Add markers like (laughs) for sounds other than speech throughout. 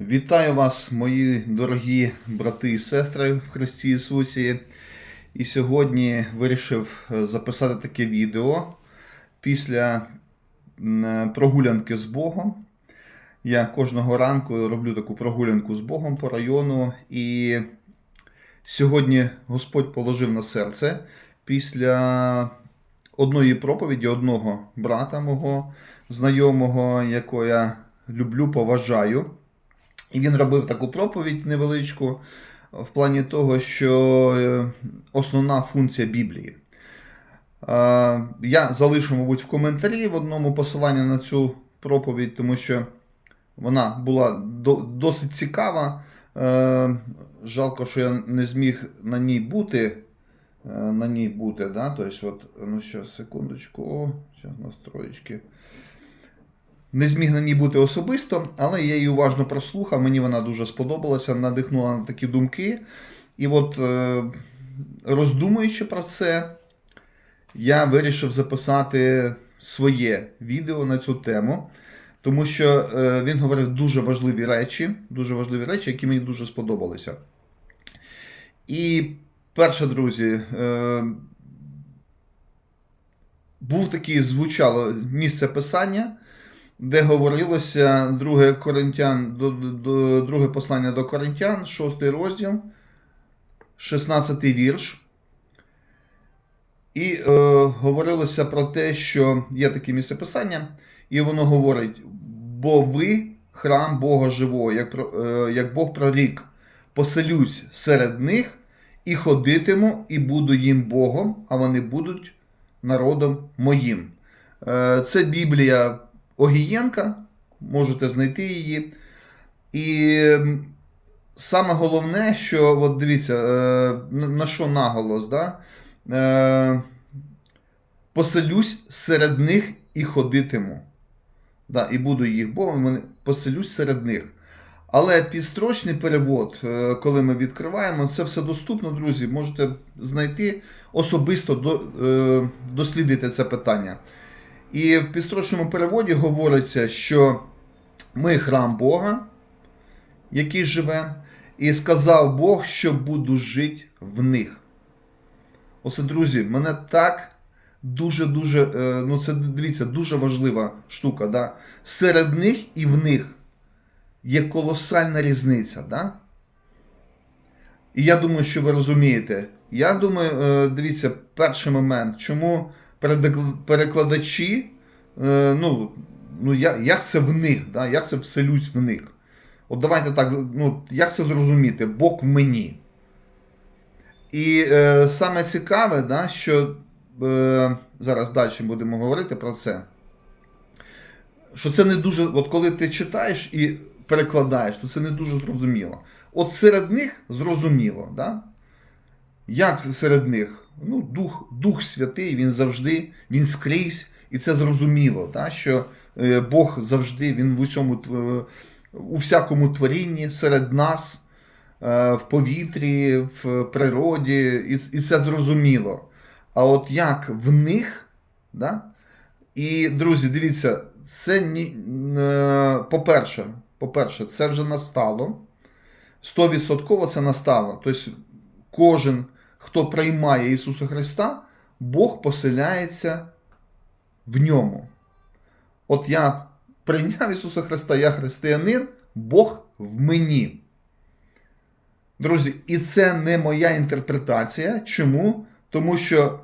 Вітаю вас, мої дорогі брати і сестри в Христі Ісусі. І сьогодні вирішив е, записати таке відео після прогулянки з Богом. Я кожного ранку роблю таку прогулянку з Богом по району. І сьогодні Господь положив на серце після одної проповіді одного брата мого знайомого, якого я люблю, поважаю. І він робив таку проповідь невеличку в плані того, що е, основна функція Біблії. Е, Я залишу, мабуть, в коментарі в одному посилання на цю проповідь, тому що вона була досить цікава. Е, Жалко, що я не зміг на ній бути. На ній бути, да? Тобто, от, ну що, секундочку, зараз настроєчки. Не зміг на ній бути особисто, але я її уважно прослухав. Мені вона дуже сподобалася, надихнула на такі думки. І от, е, роздумуючи про це, я вирішив записати своє відео на цю тему, тому що е, він говорив дуже важливі речі, дуже важливі речі, які мені дуже сподобалися. І перше, друзі, е, був такий звучало місце писання де говорилося друге Коринтян, до, до, друге послання до Коринтян, 6 розділ, 16 вірш. І е, говорилося про те, що є таке місце писання, і воно говорить: бо ви храм Бога живого, як, е, як Бог прорік, поселюсь серед них і ходитиму, і буду їм Богом, а вони будуть народом моїм. Е, Це Біблія Огієнка, можете знайти її. І саме головне, що от дивіться, е, на що наголос, да? Е, поселюсь серед них і ходитиму. Да, і буду їх Богом, поселюсь серед них. Але підстрочний перевод, е, коли ми відкриваємо, це все доступно, друзі. Можете знайти особисто до, дослідити це питання. І в підстрочному переводі говориться, що ми храм Бога, який живе, і сказав Бог, що буду жити в них. Оце, друзі, мене так дуже-дуже, е, ну це дивіться, дуже важлива штука. Да? Серед них і в них є колосальна різниця. Да? І я думаю, що ви розумієте. Я думаю, е, дивіться, перший момент, чому перекладачі, е, ну, ну як це в них, да? як це вселюсь в них. От давайте так, ну, як це зрозуміти? Бог в мені. І е, саме цікаве, да, що е, зараз далі будемо говорити про це. Що це не дуже, от коли ти читаєш і перекладаєш, то це не дуже зрозуміло. От серед них зрозуміло, да? Як серед них? Ну, Дух, Дух Святий, він завжди, він скрізь, і це зрозуміло, да? що е, Бог завжди, він в усьому, тв- у всякому творінні серед нас, е, в повітрі, в природі, і, це зрозуміло. А от як в них, да? і, друзі, дивіться, це е, по-перше, по-перше, це вже настало. 100% це настало. Тобто кожен, хто приймає Ісуса Христа, Бог поселяється в ньому. От я прийняв Ісуса Христа, я християнин, Бог в мені. Друзі, і це не моя інтерпретація. Чому? Тому що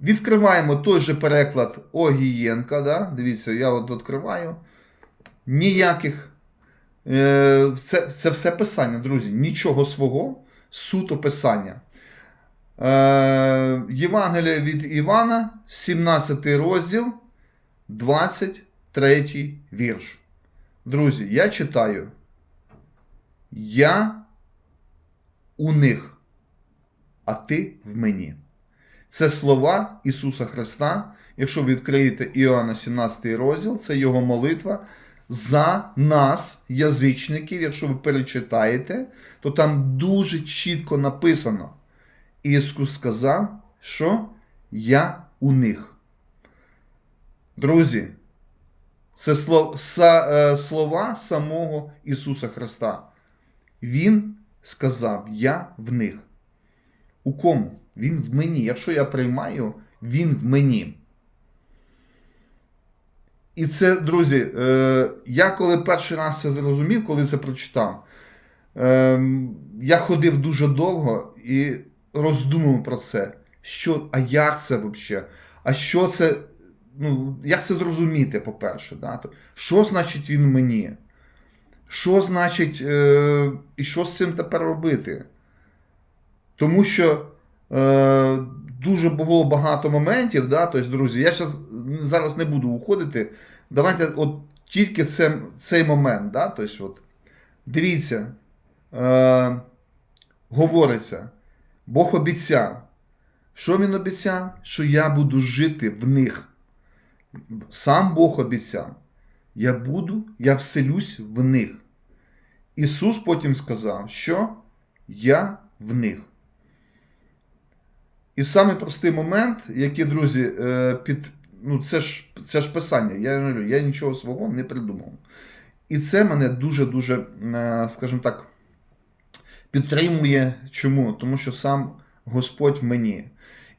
відкриваємо той же переклад Огієнка. Да? Дивіться, я от відкриваю. Ніяких. Е, Це, це все писання, друзі. Нічого свого, суто писання. Е, Євангелія від Івана, 17 розділ, 23 вірш. Друзі, я читаю. Я у них, а ти в мені. Це слова Ісуса Христа. Якщо відкриєте Іоанна 17 розділ, це Його молитва за нас, язичників. Якщо ви перечитаєте, то там дуже чітко написано. Ісус сказав, що я у них. Друзі, Це е, слова самого Ісуса Христа. Він сказав: Я в них. У кому? Він в мені. Якщо я приймаю, він в мені. І це, друзі, е, я коли перший раз це зрозумів, коли це прочитав, е, я ходив дуже довго і роздумував про це. Що, а як це взагалі? А що це? Ну, як це зрозуміти, по-перше? Да? Що значить він мені? Що значить, е, і що з цим тепер робити? Тому що е, дуже було багато моментів, да, тобто, друзі, я щас, зараз не буду уходити. Давайте от тільки це, цей момент, да, тобто, от, дивіться, е, говориться, Бог обіцяв. Що він обіцяв? Що я буду жити в них. Сам Бог обіцяв. Я буду, я вселюсь в них. Ісус потім сказав, що я в них. І самий простий момент, який, друзі, е, під, ну це ж це ж писання. Я, я нічого свого не придумав. І це мене дуже-дуже, е, скажімо так, підтримує. Чому? Тому що сам Господь в мені.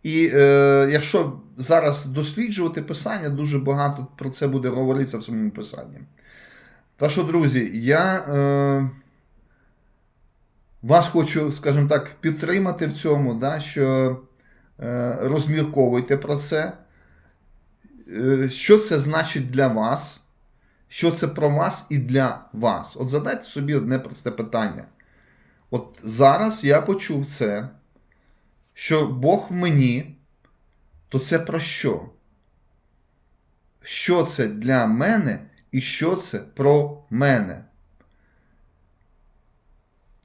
І е, якщо зараз досліджувати писання, дуже багато про це буде говоритися в самому писанні. Та що, друзі, я е, вас хочу, скажімо так, підтримати в цьому, да, що е, розмірковуйте про це. Е, що це значить для вас? Що це про вас і для вас? От задайте собі одне просте питання. От зараз я почув це, що Бог в мені, то це про що? Що це для мене і що це про мене?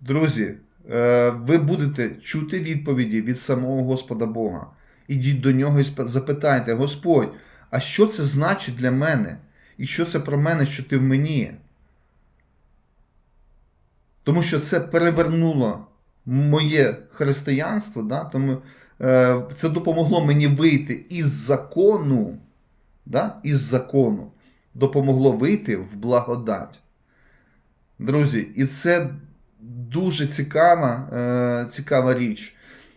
Друзі, е, ви будете чути відповіді від самого Господа Бога. Ідіть до нього і запитайте, Господь, а що це значить для мене? І що це про мене, що ти в мені? Тому що це перевернуло моє християнство, да? тому е, це допомогло мені вийти із закону, да? із закону, допомогло вийти в благодать. Друзі, і це дуже цікава, е, цікава річ.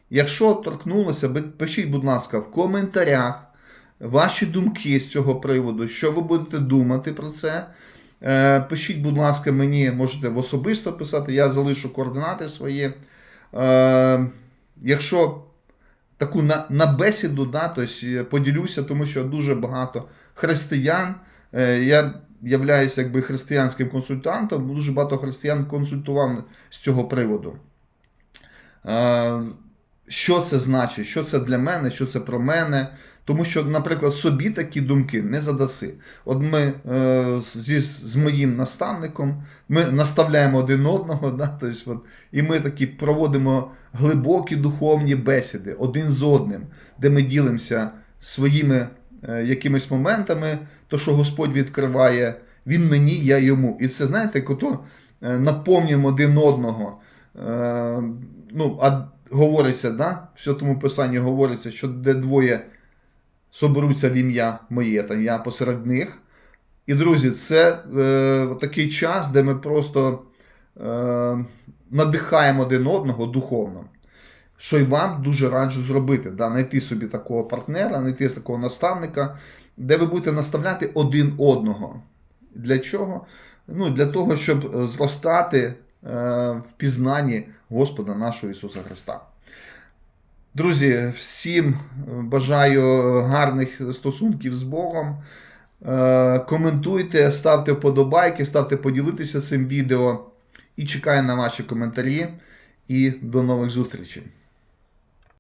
Якщо торкнулося, пишіть, будь ласка, в коментарях ваші думки з цього приводу, що ви будете думати про це. Е, пишіть, будь ласка, мені можете в особисто писати, я залишу координати свої. Е, якщо таку на, на бесіду, да, тобто поділюся, тому що дуже багато християн. Я являюся якби християнським консультантом, дуже багато християн консультував з цього приводу. Що це значить, що це для мене, що це про мене. Тому що, наприклад, собі такі думки не задаси. От ми е, зі, з моїм наставником ми наставляємо один одного, (laughs) да, тобто, от, і ми такі проводимо глибокі духовні бесіди один з одним, де ми ділимося своїми е, якимись моментами, то, що Господь відкриває, Він мені, я йому. І це, знаєте, кото е, наповнюємо один одного. Е, ну, а говориться, да, в Святому Писанні говориться, що де двоє соберуться в ім'я моє, та я посеред них. І, друзі, це е, такий час, де ми просто е, надихаємо один одного духовно. Що й вам дуже раджу зробити, да, знайти собі такого партнера, знайти такого наставника, де ви будете наставляти один одного. Для чого? Ну, Для того, щоб зростати е, в пізнанні Господа нашого Ісуса Христа. Друзі, всім бажаю гарних стосунків з Богом. Е, коментуйте, ставте вподобайки, ставте поділитися цим відео. І чекаю на ваші коментарі. І до нових зустрічей.